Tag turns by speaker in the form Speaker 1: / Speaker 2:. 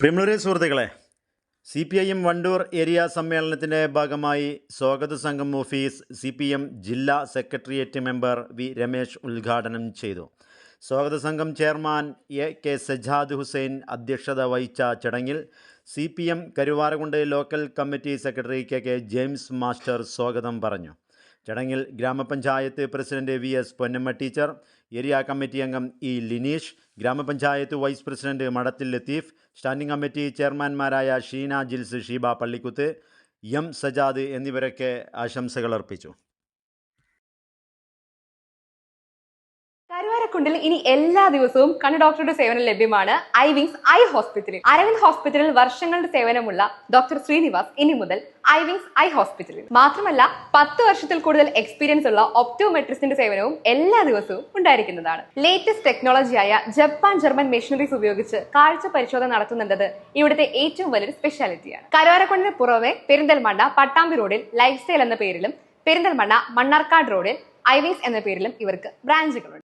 Speaker 1: പ്രിയമുള്ളവരെ സുഹൃത്തുക്കളെ C P I M Wandoor area സമ്മേളനത്തിന്റെ ഭാഗമായി സ്വാഗത സംഘം ഓഫീസ് സി പി എം ജില്ലാ സെക്രട്ടേറിയറ്റ് മെമ്പർ വി രമേശ് ഉദ്ഘാടനം ചെയ്തു. സ്വാഗത സംഘം chairman A K Sajad Hussain അധ്യക്ഷത വഹിച്ച ചടങ്ങിൽ C P M Karuvarakundu local committee secretary K K James master സ്വാഗതം പറഞ്ഞു. ചടങ്ങിൽ ഗ്രാമപഞ്ചായത്ത് president V S Ponnamma teacher area committee അംഗം ഇ ലിനീഷ് ഗ്രാമപഞ്ചായത്ത് vice president Madathil Latheef standing committee ചെയർമാൻമാരായ Sheena Jils Sheeba Pallikkuth M Sajad എന്നിവരൊക്കെ ആശംസകൾ അർപ്പിച്ചു
Speaker 2: കരുവാരക്കുണ്ടിൽ ഇനി എല്ലാ ദിവസവും കണ്ണ് ഡോക്ടറുടെ സേവനം ലഭ്യമാണ് ഐ വിങ്സ് ഐ ഹോസ്പിറ്റലിൽ. അരവിന്ദ് ഹോസ്പിറ്റലിൽ വർഷങ്ങളുടെ സേവനമുള്ള ഡോക്ടർ ശ്രീനിവാസ് ഇനി മുതൽ ഐ വിങ്സ് ഐ ഹോസ്പിറ്റലിൽ. മാത്രമല്ല പത്ത് വർഷത്തിൽ കൂടുതൽ എക്സ്പീരിയൻസ് ഉള്ള ഒപ്റ്റോമെട്രിസ്റ്റിന്റെ സേവനവും എല്ലാ ദിവസവും ഉണ്ടായിരിക്കുന്നതാണ്. ലേറ്റസ്റ്റ് ടെക്നോളജിയായ ജപ്പാൻ ജർമ്മൻ മെഷീനറീസ് ഉപയോഗിച്ച് കാഴ്ച പരിശോധന നടത്തുന്നുണ്ടത് ഇവിടുത്തെ ഏറ്റവും വലിയൊരു സ്പെഷ്യാലിറ്റിയാണ് കരുവാരക്കുണ്ടിന് പുറമെ പെരിന്തൽമണ്ണ പട്ടാമ്പി റോഡിൽ ലൈഫ് സ്റ്റൈൽ എന്ന പേരിലും പെരിന്തൽമണ്ണ മണ്ണാർക്കാട് റോഡിൽ ഐവിങ്സ് എന്ന പേരിലും ഇവർക്ക് ബ്രാഞ്ചുകളുണ്ട്